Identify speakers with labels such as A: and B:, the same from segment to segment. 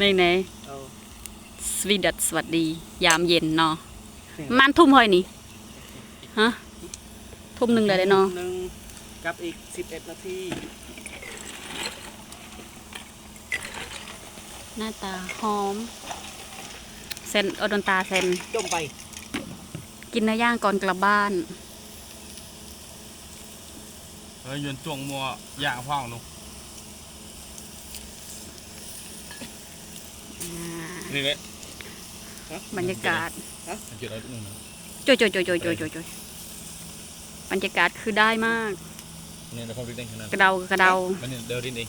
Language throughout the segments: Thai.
A: ในไหน
B: เอา
A: สวีดัสสวัสดี ยามเย็นเนาะมันทุ่มเฮ้ยนี่ฮะทุ่มหนึ่งเลยเด้เนาะ
B: หนึ่งกับอีกสิบเอ็ดนาที
A: หน้าตาหอมเซนโอดนตาเซน
B: จมไป
A: กินเนื้อย่างก่อนกลับบ้าน
C: เฮ้ยยนจวงมัวย่างฟ้องนุ
A: อ่
C: นี่แหละ
A: บรรยากาศ
C: จุดอะไรนึงนะ
A: โจยโจยโจยโจยโจยโจยโจยบรรยากาศคือได้มาก
C: นี่เราเข้าไปเต้นขนาด
A: กระเดากระเดา
C: มันเดินดินเอง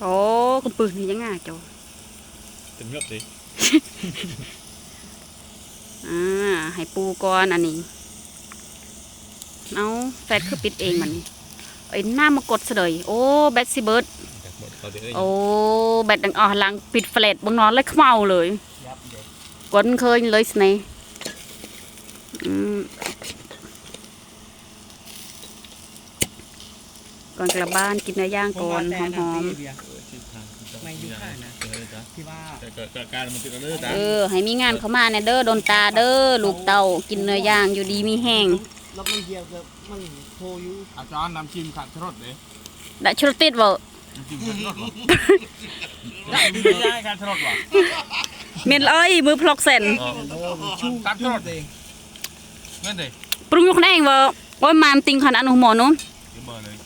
A: โอ้คุณปืนนี่ยังไงโจ
C: เต็มยอดดิ
A: อ่าให้ปูก่อนอันนี้เอาแฟดคือปิดเองมันนี่เอ้ยหน้ามากดเสยโอ้แบตสิเบิร์ด โอ้แบตดังอ่อนหลังปิดแฟลชบงนอนเลยเขมเอาเลย
B: ยับเด็ก
A: กดเคยเลยสเนห์อืมก่อนกลับบ้านกินเนื้อย่างก่อนหอม
B: ไม่อยู่ข้างนะที่ว่า
C: การมันติดเลือด
A: ๆเออให้มีงานเข้ามาเนี่ยเด้อโดนตาเด้อลูกเต่ากินเนื้อย่างอยู่ดีมีแห้ง
B: รถมันเหยียบแบบมันโทอยู่
C: อาจารย์นำชิมขัดทรดเลย
A: ได้ชุดติดบ่
C: ชิมขัดทรดวะ ไม่ใช่ขัดทรดวะ
A: เมียนเอ้ยมือพลอกเส้น
C: ชูขัดทรดเองนั่นดิ
A: ปรุงยกแดงบ่โอ้ยมามติงขนาดอนุหมอนู้น
C: เบอร์เลย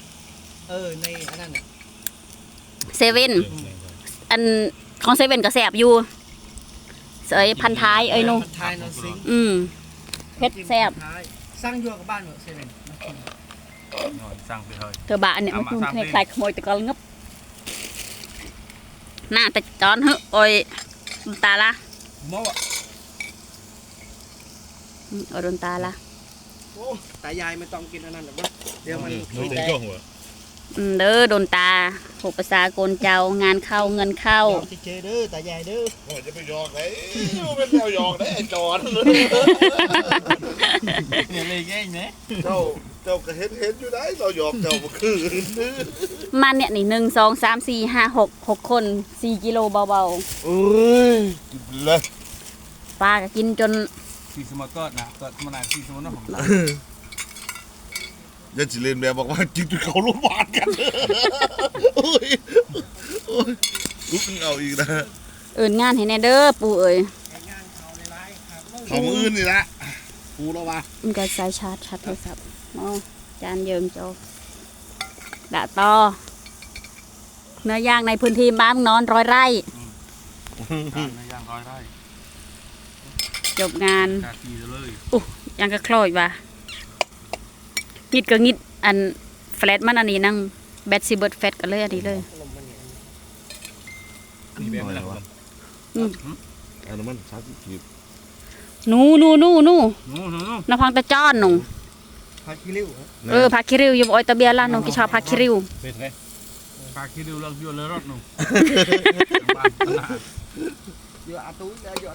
B: เออในอันนั้นน่ะ
A: เซเว่นอันของเซเว่นก็แสบอยู่เสยพันท้ายเอ้ยหนู
B: ทายนอนซิง
A: อืมเผ็ดแซ่บ
B: สร้างยัวกับบ้านเหรอเซเว่นมากิน
C: สั่งไปเลย
A: เธอบะอันเนี้ย
C: เอา
A: มัน
C: มา
A: คุณ
C: สาม
A: คล้ายๆขโมยตะกอนงับ หน้าแต่ตอนเฮ้ยโอ้ยตาละ
B: โม่อะ
A: อืมโอ้ยโดนตาละ
B: โอ้ตายายไม่ต้องกินอันนั้นหรอกวะเดี๋ยวมัน
C: นู้น
B: แต
C: เต็ม
B: ก
C: จ้วงหัว
A: อืม เด้อโดนตาหกภาษากลเจ้างานเข้าเงินเข้า
B: ยอมสิเจเด้อตายายเด้อ
D: โอ้ยจะไปหยอกไหนเป็นแนวหยอกได้ไอ้จอน
C: เนี่ยเลยแง่เนี่ย
D: เจ้าเจ้าก็เห็นเห็นอยู่ได้เราหยอกเจ้าบ่คือ
A: มันเนี่ยนี่หนึ่งสองสามสี่ห้าหกหกคนสี่กิโลเบา
D: เอ้ยกินเลย
A: ๆปลาก็กินจน
C: ซีสมาร์เกิดนะเกิดมานานซีสมาร์ทของ
D: ยันสิเลนแบบบอกว่าจิงจนเขาโรงพยาบาลกันโอ้ยโอ้ยลุกขึ้นเอาอีกนะ
A: เอินงานให้แน่เด้อปู่เอ้ย
B: งานเขาหลายๆครับ
D: เขามืออื่นนี่ละกูแล้ววะ
A: มันก็ใช้ชาร์จชาร์จโทรศัพท์เนาะจานเยิงโจดะต่อเนื้อย่างในพื้นที่บ้านนอนร้อยไร่
C: การในย่างร้อยไร่
A: จบงาน
C: กากีเลย
A: ยังก็คลอยว่ะ งิดก็งิดอันแฟลตมันอันนี้นั่งแบตซิเบิร์ดแฟตกันเลยอันนี้เลย
B: ลมมันเนี่ย
C: นี่แบบนั้น
D: อันนั้นมันสามสิบขีด
A: หนูหนูหนูหนู
C: นู้นนู้น
A: นพังตะจ้อนหนู
B: พาคิริ้วฮะ
A: เออพักคิริวอยู่บอยตะเบียล่ะหนูกิชอบพักคิริว
C: เป็นไงปากคิดดูเราอยู่เลยรถหนู
B: เดี๋ยวอาตู้เดี๋ยว